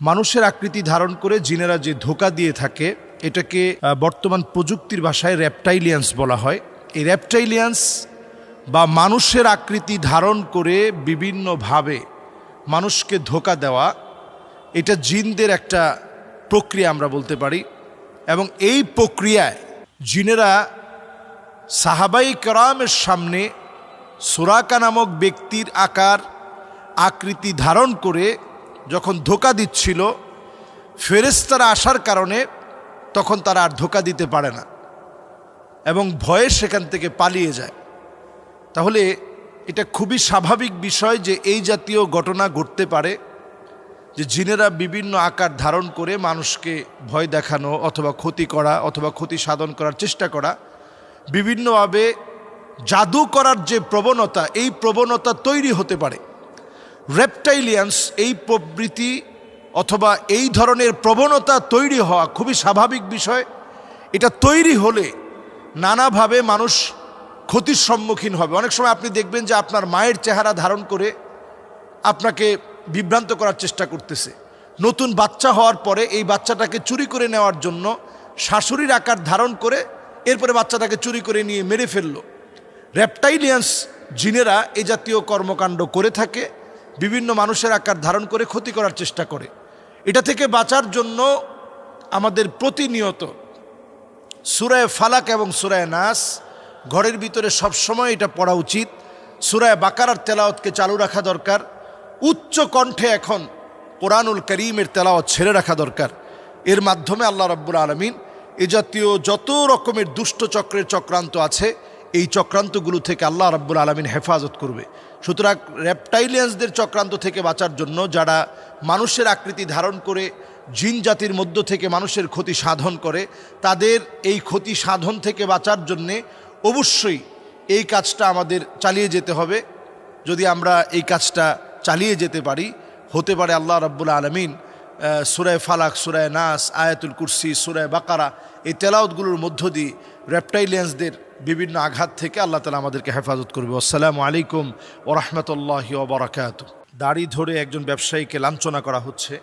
মানুষের আকৃতি ধারণ করে জিনেরা যে ধোকা দিয়ে থাকে, এটাকে বর্তমান প্রযুক্তির ভাষায় র্যাপটাইলিয়ান্স বলা হয়। এই র্যাপটাইলিয়ান্স বা মানুষের আকৃতি ধারণ করে বিভিন্নভাবে মানুষকে ধোকা দেওয়া, এটা জিনদের একটা প্রক্রিয়া আমরা বলতে পারি। এবং এই প্রক্রিয়ায় জিনেরা সাহাবাই করামের সামনে সুরাকা নামক ব্যক্তির আকার, আকৃতি ধারণ করে যখন ধোকা দিচ্ছিল ফেরেস্তারা আসার কারণে তখন তারা আর ধোকা দিতে পারে না এবং ভয়ে সেখান থেকে পালিয়ে যায়। তাহলে এটা খুবই স্বাভাবিক বিষয় যে এই জাতীয় ঘটনা ঘটতে পারে, যে জিনেরা বিভিন্ন আকার ধারণ করে মানুষকে ভয় দেখানো অথবা ক্ষতি করা অথবা ক্ষতি সাধন করার চেষ্টা করা, বিভিন্নভাবে জাদু করার যে প্রবণতা, এই প্রবণতা তৈরি হতে পারে। রেপটাইলিয়ান্স এই প্রবৃতি অথবা এই ধরনের প্রবণতা তৈরি হওয়া খুবই স্বাভাবিক বিষয়। এটা তৈরি হলে নানাভাবে মানুষ ক্ষতির সম্মুখীন হবে। অনেক সময় আপনি দেখবেন যে আপনার মায়ের চেহারা ধারণ করে আপনাকে বিভ্রান্ত করার চেষ্টা করতেছে। নতুন বাচ্চা হওয়ার পরে এই বাচ্চাটাকে চুরি করে নেওয়ার জন্য শাশুড়ির আকার ধারণ করে এরপরে বাচ্চাটাকে চুরি করে নিয়ে মেরে ফেলল। র্যাপটাইলিয়ান্স জিনেরা এ জাতীয় কর্মকাণ্ড করে থাকে। বিভিন্ন মানুষের আকার ধারণ করে ক্ষতি করার চেষ্টা করে। এটা থেকে বাঁচার জন্য আমাদের প্রতিনিয়ত সুরায় ফালাক এবং সুরায় নাস ঘরের ভিতরে সবসময় এটা পড়া উচিত। সুরায় বাকারার তেলাওয়াতকে চালু রাখা দরকার। উচ্চ কণ্ঠে এখন কোরআনুল করিমের তেলাওয়াত ছেড়ে রাখা দরকার। এর মাধ্যমে আল্লাহ রাব্বুল আলমিন এ জাতীয় যত রকমের দুষ্ট চক্রের চক্রান্ত আছে এই চক্রান্তগুলো থেকে আল্লাহ রাব্বুল আলমিন হেফাজত করবে। সুতরাং র্যাপটাইলিয়ান্সদের চক্রান্ত থেকে বাঁচার জন্য যারা মানুষের আকৃতি ধারণ করে, জিন জাতির মধ্য থেকে মানুষের ক্ষতি সাধন করে, তাদের এই ক্ষতি সাধন থেকে বাঁচার জন্যে অবশ্যই এই কাজটা আমাদের চালিয়ে যেতে হবে। যদি আমরা এই কাজটা চালিয়ে যেতে পারি, হতে পারে আল্লাহ রাব্বুল আলমিন সুরায় ফালাক, সুরায় নাস, আয়াতুল কুরসি, সুরায় বাকারা, এই তেলাওতগুলোর মধ্য দিয়ে র্যাপটাইলিয়ান্সদের বিভিন্ন আঘাত থেকে আল্লাহ তালা আমাদেরকে হেফাজত করবে। আসসালামু আলাইকুম ও রহমতুল্লাহি ওবরাকাত দাড়ি ধরে একজন ব্যবসায়ীকে লাঞ্ছনা করা হচ্ছে।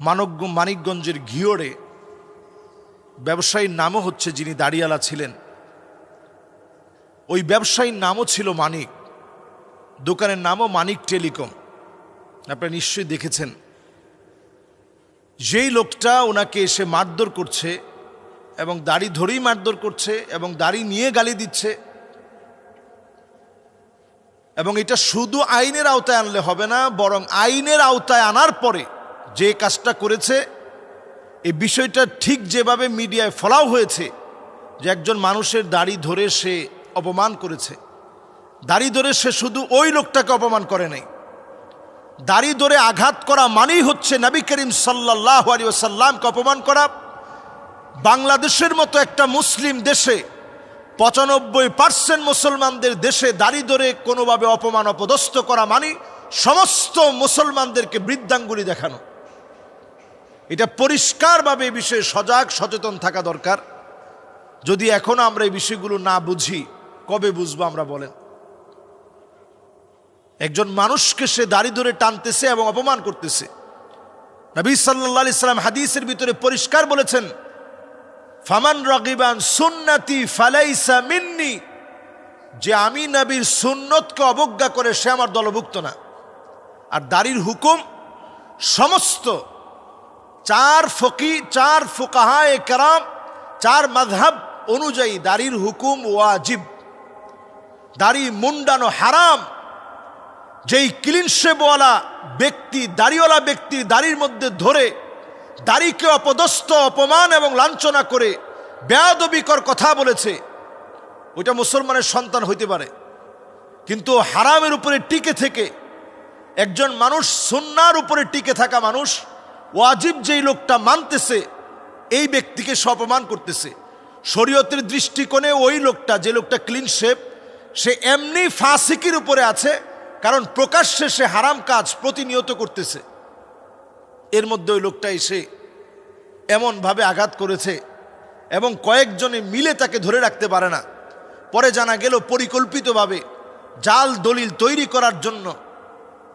মানব মানিকগঞ্জের ঘিওড়ে ব্যবসায়ীর নামও হচ্ছে যিনি দাড়িয়ালা ছিলেন। ওই ব্যবসায়ীর নামও ছিল মানিক। দোকানের নামও মানিক টেলিকম। আপনারা নিশ্চয়ই দেখেছেন। যেই লোকটা ওনাকে এসে মারধর করছে এবং দাড়ি ধরেই মারধর করছে এবং দাড়ি নিয়ে গালি দিচ্ছে। এবং এটা শুধু আইনের আওতায় আনলে হবে না, বরং আইনের আওতায় আনার পরে যে কাজটা করেছে, এই বিষয়টা ঠিক যেভাবে মিডিয়ায় ফলাও হয়েছে যে একজন মানুষের দাড়ি ধরে সে অপমান করেছে। দাড়ি ধরে সে শুধু ওই লোকটাকে অপমান করে নাই। দাড়ি ধরে আঘাত করা মানেই হচ্ছে নবী করিম সাল্লাহ আলী সাল্লামকে অপমান করা বাংলাদেশের মতো একটা মুসলিম দেশে পঁচানব্বই পার্সেন্ট মুসলমানদের দেশে দাড়ি ধরে কোনোভাবে অপমান, অপদস্থ করা মানে সমস্ত মুসলমানদেরকে বৃদ্ধাঙ্গুলি দেখানো। এটা পরিষ্কারভাবে এই বিষয়ে সজাগ, সচেতন থাকা দরকার। যদি এখনও আমরা এই বিষয়গুলো না বুঝি, কবে বুঝব আমরা বলেন। একজন মানুষকে সে দাড়ি ধরে টানতেছে এবং অপমান করতেছে। নবী সাল্লাহ ইসলাম হাদিসের ভিতরে পরিষ্কার বলেছেন ফামান রগিবান সুন্নাতি ফালাইসা মিন্নি। যে আমি নবীর সুন্নতকে অবজ্ঞা করে সে আমার দলভুক্ত না। আর দাড়ির হুকুম সমস্ত চার ফকি, চার ফুকাহায় কারাম, চার মাঝহাব অনুযায়ী দাড়ির হুকুম ওয়াজিব। দাড়ি মুন্ডানো হারাম। যেই ক্লিনশেপওয়ালা ব্যক্তি, দাড়িওয়ালা ব্যক্তি দাড়ির মধ্যে ধরে দাড়িকে অপদস্থ, অপমান এবং লাঞ্ছনা করে বেয়াদবিকর কথা বলেছে। ওইটা মুসলমানের সন্তান হইতে পারে। কিন্তু হারামের উপরে টিকে থেকে, একজন মানুষ সুন্নার উপরে টিকে থাকা মানুষ, ওয়াজিব যেই লোকটা মানতেছে, এই ব্যক্তিকে সে অপমান করতেছে। শরীয়তের দৃষ্টিকোণে ওই লোকটা, যে লোকটা ক্লিন শেপ সে এমনি ফাঁসিকির উপরে আছে, কারণ প্রকাশ্যে সে হারাম কাজ প্রতিনিয়ত করতেছে। এর মধ্যে ওই লোকটা এসে এমনভাবে আঘাত করেছে এবং কয়েকজনে মিলে তাকে ধরে রাখতে পারে না। পরে জানা গেল পরিকল্পিতভাবে জাল দলিল তৈরি করার জন্য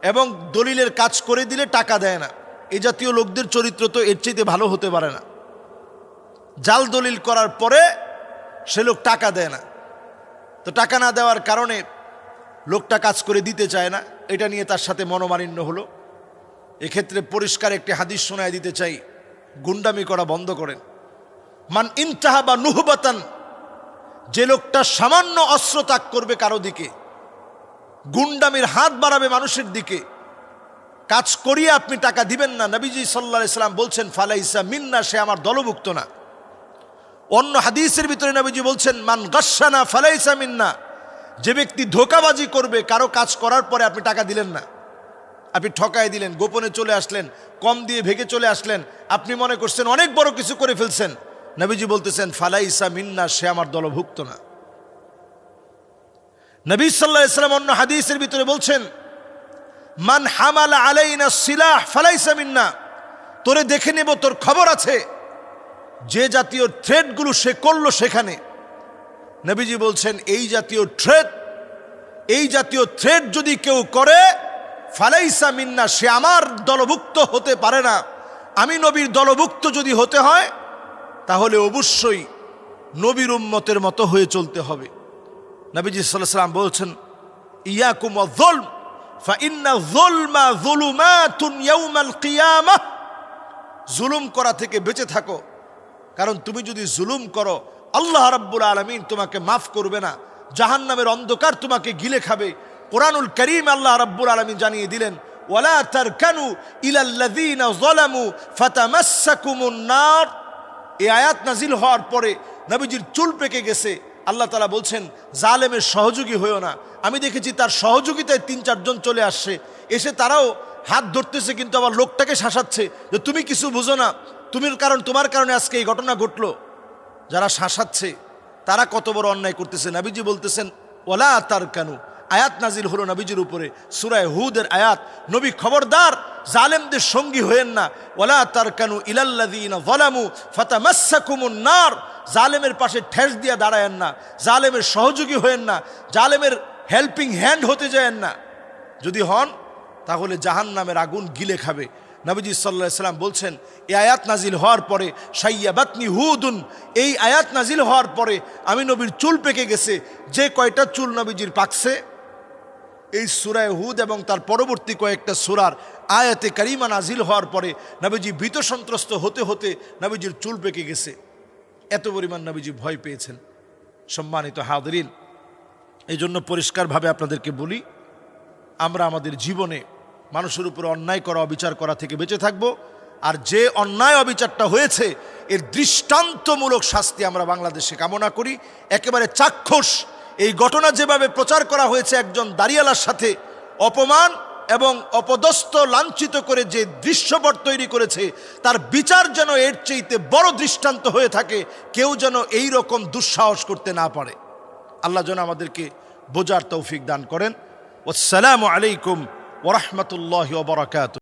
এবং দলিলের কাজ করে দিলে টাকা দেয় না। এ জাতীয় লোকদের চরিত্র তো এর চাইতে ভালো হতে পারে না। জাল দলিল করার পরে সে লোক টাকা দেয় না। তো টাকা না দেওয়ার কারণে লোকটা কাজ করে দিতে চায় না। এটা নিয়ে তার সাথে মনোমালিন্য হলো। এক্ষেত্রে পরিষ্কার একটি হাদিস শোনায় দিতে চাই। গুন্ডামি করা বন্ধ করেন। মান ইনতাহা বা নুহবাতান, যে লোকটা সামান্য অস্ত্র ত্যাগ করবে কারও দিকে, গুন্ডামির হাত বাড়াবে মানুষের দিকে, কাজ করিয়ে আপনি টাকা দিবেন না। নবীজি সাল্লা সাল্লাম বলছেন, ফালাইসা মিন্না, সে আমার দলভুক্ত না। অন্য হাদিসের ভিতরে নবীজি বলছেন, মান গাসানা ফালাইসা মিন্না, যে ব্যক্তি ধোকাবাজি করবে, কারও কাজ করার পরে আপনি টাকা দিলেন না। আপনি ঠকায় দিলেন, গোপনে চলে আসলেন, কম দিয়ে ভেগে চলে আসলেন, আপনি মনে করছেন অনেক বড় কিছু করে ফেলছেন। নবীজি বলতেছেন, ফালাইসা মিন্না, সে আমার দলভুক্ত না। নবী সাল্লাহ ইসলাম অন্য হাদিসের ভিতরে বলছেন, মান হামালা আলাইনা সিলাহ, ফালাইসা মিন্না। তোরে দেখে নেব, তোর খবর আছে। যে জাতীয় থ্রেডগুলো সে করল সেখানে। নবীজি বলছেন, এই জাতীয় থ্রেড এই জাতীয় থ্রেড যদি কেউ করে ফালাইসা মিন্না, সে আমার দলভুক্ত হতে পারে না। আমি নবীর দলভুক্ত যদি হতে হয়, তাহলে অবশ্যই নবীর উম্মতের মতো হয়ে চলতে হবে। নবীজি সাল্লাহ সাল্লাম বলছেন, ইয়াকুম কিয়ামাহ জুলুম করা থেকে বেঁচে থাকো। কারণ তুমি যদি জুলুম করো, আল্লাহ রাব্বুল আলমিন তোমাকে মাফ করবে না। জাহান্নামের অন্ধকার তোমাকে গিলে খাবে। কোরআনুল করিম আল্লাহ রাব্বুল আলমিন জানিয়ে দিলেন ইলাল্লাযীনা যালামু ফাতামাসসাকুমুন নার। এই আয়াত নাজিল হওয়ার পরে নবীজির চুল পেকে গেছে। আল্লাহ তালা বলছেন, জালেমের সহযোগী হয়েও না। আমি দেখেছি তার সহযোগিতায় তিন চারজন চলে আসছে। এসে তারাও হাত ধরতেছে, কিন্তু আবার লোকটাকে শাসাচ্ছে যে, তুমি কিছু বুঝো না। তুমি কারণ, তোমার কারণে আজকে এই ঘটনা ঘটলো। যারা শাসাচ্ছে, তারা কত বড় অন্যায় করতেছে। নাবিজি বলতেছেন ওলা তার কেন আয়াত নাজিল হলো নবীজির উপরে। সুরায় হুদের আয়াত, নবী খবরদার, জালেমদের সঙ্গী হয়েন না। ওলা তার কানু ইলাল্লাদিনা ভলামু ফাতামাসাকুমুন নার। জালেমের পাশে ঠেস দিয়ে দাঁড়ায়েন না। জালেমের সহযোগী হয়েন না। জালেমের হেল্পিং হ্যান্ড হতে যায়েন না। যদি হন, তাহলে জাহান নামের আগুন গিলে খাবে। নবীজি সাল্লাহ সাল্লাম বলছেন এই আয়াত নাজিল হওয়ার পরে সাইয়াবাতনি হুদুন। এই আয়াত নাজিল হওয়ার পরে আমি নবীর চুল পেকে গেছে। যে কয়টা চুল নবীজির পাকছে এই সুরায় হুদ এবং তার পরবর্তী কয়েকটা সুরার আয়াতে কারিমা নাজিল হওয়ার পরে নবীজি ভীত সন্ত্রস্ত হতে হতে নবীজির চুল পেকে গেছে। এত পরিমাণ নবীজি ভয় পেয়েছেন। সম্মানিত হাদরিন এই জন্য পরিষ্কারভাবে আপনাদেরকে বলি, আমরা আমাদের জীবনে মানুষের উপর অন্যায় করা, অবিচার করা থেকে বেঁচে থাকব আর যে অন্যায়, অবিচারটা হয়েছে, এর দৃষ্টান্তমূলক শাস্তি আমরা বাংলাদেশে কামনা করি। একেবারে চাক্ষুষ এই ঘটনা যেভাবে প্রচার করা হয়েছে একজন দাঁড়িয়ালার সাথে, অপমান এবং অপদস্থ লাঞ্ছিত করে যে দৃশ্যপট তৈরি করেছে, তার বিচার যেন এর চেয়েতে বড় দৃষ্টান্ত হয়ে থাকে, কেউ যেন এই রকম দুঃসাহস করতে না পারে। আল্লাহ যেন আমাদেরকে বোঝার তৌফিক দান করেন। আসসালামু আলাইকুম ওরহমতুল্লাহ বরাকাত